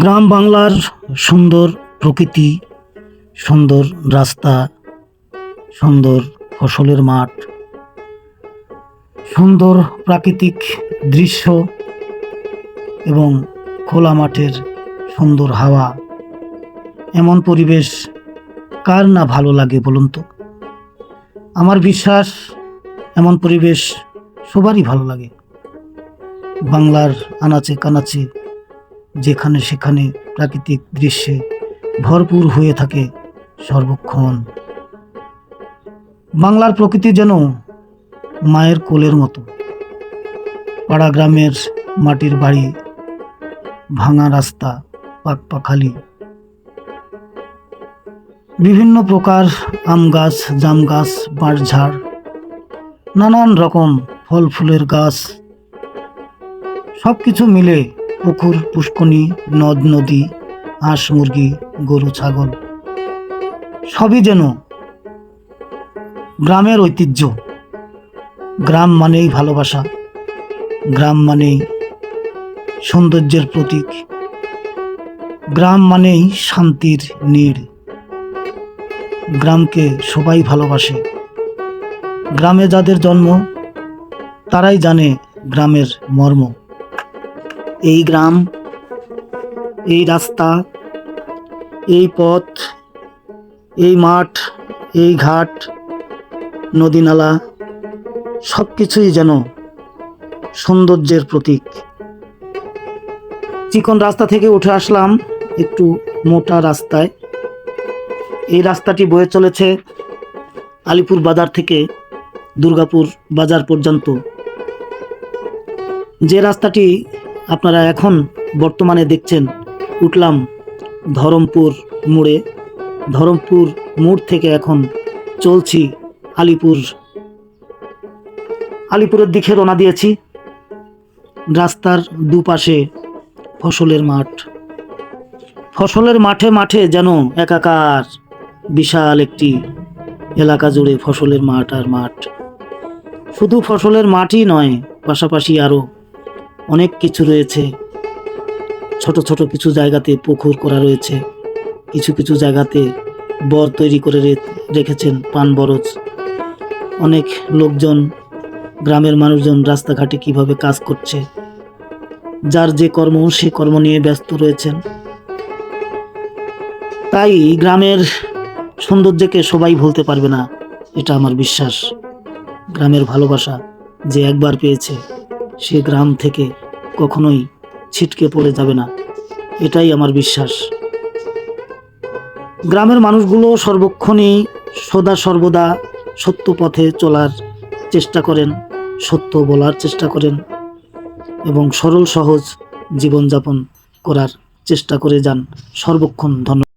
গ্রাম বাংলার সুন্দর প্রকৃতি, সুন্দর রাস্তা, সুন্দর ফসলের মাঠ, সুন্দর প্রাকৃতিক দৃশ্য এবং খোলা মাঠের সুন্দর হাওয়া। এমন পরিবেশ কার না ভালো লাগে বলুন তো? আমার বিশ্বাস এমন পরিবেশ সবারই ভালো লাগে। বাংলার আনাচে কানাচে যেখানে সেখানে প্রাকৃতিক দৃশ্যে ভরপুর হয়ে থাকে সর্বক্ষণ। বাংলার প্রকৃতি যেন মায়ের কোলের মতো। পাড়া গ্রামের মাটির বাড়ি, ভাঙা রাস্তা পাকপাখালি বিভিন্ন প্রকার আম গাছ, জাম গাছ বাঁশঝাড় নানান রকম ফল ফুলের গাছ সব কিছু মিলে পুকুর পুষ্কনি নদ, নদী, হাঁস, মুরগি, গরু, ছাগল, সবই যেন গ্রামের ঐতিহ্য। গ্রাম মানেই ভালোবাসা, গ্রাম মানেই সৌন্দর্যের প্রতীক, গ্রাম মানেই শান্তির নীড়। গ্রামকে সবাই ভালোবাসে। গ্রামে যাদের জন্ম, তারাই জানে গ্রামের মর্ম। এই গ্রাম, এই রাস্তা, এই পথ, এই মাঠ, এই ঘাট নদী নালা সব কিছুই যেন সৌন্দর্যের প্রতীক। চিকন রাস্তা থেকে উঠে আসলাম একটু মোটা রাস্তায়। এই রাস্তাটি বয়ে চলেছে আলিপুর বাজার থেকে দুর্গাপুর বাজার পর্যন্ত। যে রাস্তাটি আপনারা এখন বর্তমানে দেখছেন উঠলাম ধরমপুর মোড়ে। ধরমপুর মোড় থেকে এখন চলছি আলিপুর। আলিপুরের দিকে রওনা দিয়েছি। রাস্তার দুপাশে ফসলের মাঠ। ফসলের মাঠে মাঠে যেন একাকার, বিশাল একটি এলাকা জুড়ে ফসলের মাঠ আর মাঠ। শুধু ফসলের মাঠই নয়, পাশাপাশি আরও অনেক কিছু রয়েছে। ছোট ছোট কিছু জায়গাতে পুকুর করা রয়েছে। কিছু কিছু জায়গাতে বর তৈরি করে রেখেছেন পান বরজ। অনেক লোকজন, গ্রামের মানুষজন রাস্তাঘাটে কীভাবে কাজ করছে, যার যে কর্ম, সে কর্ম নিয়ে ব্যস্ত রয়েছেন। তাই গ্রামের সৌন্দর্যকে সবাই ভুলতে পারবে না, এটা আমার বিশ্বাস। গ্রামের ভালোবাসা যে একবার পেয়েছে, সে গ্রাম থেকে কখনোই ছিটকে পড়ে যাবে না। এটাই আমার বিশ্বাস। গ্রামের মানুষগুলো সর্বক্ষণই সদা সর্বদা সত্য পথে চলার চেষ্টা করেন, সত্য বলার চেষ্টা করেন এবং সরল সহজ জীবনযাপন করার চেষ্টা করে যান। সর্বক্ষণ ধন্য